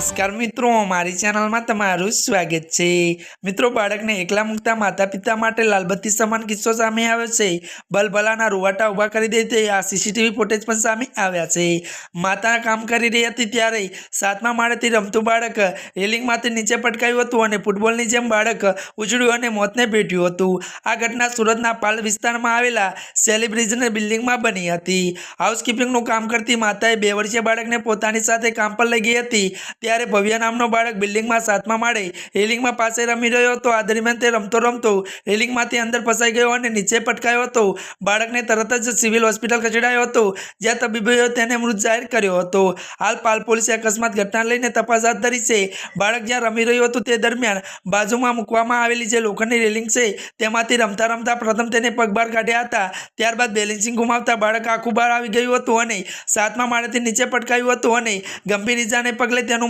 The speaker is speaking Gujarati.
નમસ્કાર મિત્રો, મારી ચેનલમાં તમારું સ્વાગત છે. મિત્રો, બાળકને એકલા મૂકતા માતા પિતા માટે લાલબત્તી સમાન કિસ્સો સામે આવ્યો છે. બલબલાના રૂવાટા ઊભા કરી દે આ સીસીટીવી ફૂટેજ પણ સામે આવ્યા છે. માતા કામ કરી રહી હતી ત્યારે સાતમા માળેથી રમતું બાળક રેલિંગમાંથી નીચે પટકાયું હતું અને ફૂટબોલની જેમ બાળક ઉછળ્યું અને મોતને ભેટ્યું હતું. આ ઘટના સુરતના પાલ વિસ્તારમાં આવેલા સેલિબ્રિજન બિલ્ડિંગમાં બની હતી. હાઉસકીપિંગનું કામ કરતી માતાએ બે વર્ષીય બાળકને પોતાની સાથે કામ પર લઈ ગઈ હતી. ત્યારે ભવ્ય નામનો બાળક બિલ્ડિંગમાં સાતમા માળે રેલિંગમાં પાસે રમી રહ્યો હતો. આ દરમિયાન તે રમતો રમતો રેલિંગમાંથી અંદર ફસાઈ ગયો અને નીચે પટકાયો હતો. બાળકને તરત જ સિવિલ હોસ્પિટલ ખસેડાયો હતો, જ્યાં તબીબોએ તેને મૃત જાહેર કર્યો હતો. હાલ પાલ પોલીસે અકસ્માત ઘટના લઈને તપાસ હાથ ધરી છે. બાળક જ્યાં રમી રહ્યું હતું તે દરમિયાન બાજુમાં મૂકવામાં આવેલી જે લોખંડની રેલિંગ છે, તેમાંથી રમતા રમતા પ્રથમ તેને પગભાર કાઢ્યા હતા. ત્યારબાદ બેલેન્સિંગ ગુમાવતા બાળક આખું બહાર આવી ગયું હતું અને સાતમા માળેથી નીચે પટકાયું હતું અને ગંભીર ઇજાને પગલે તેનું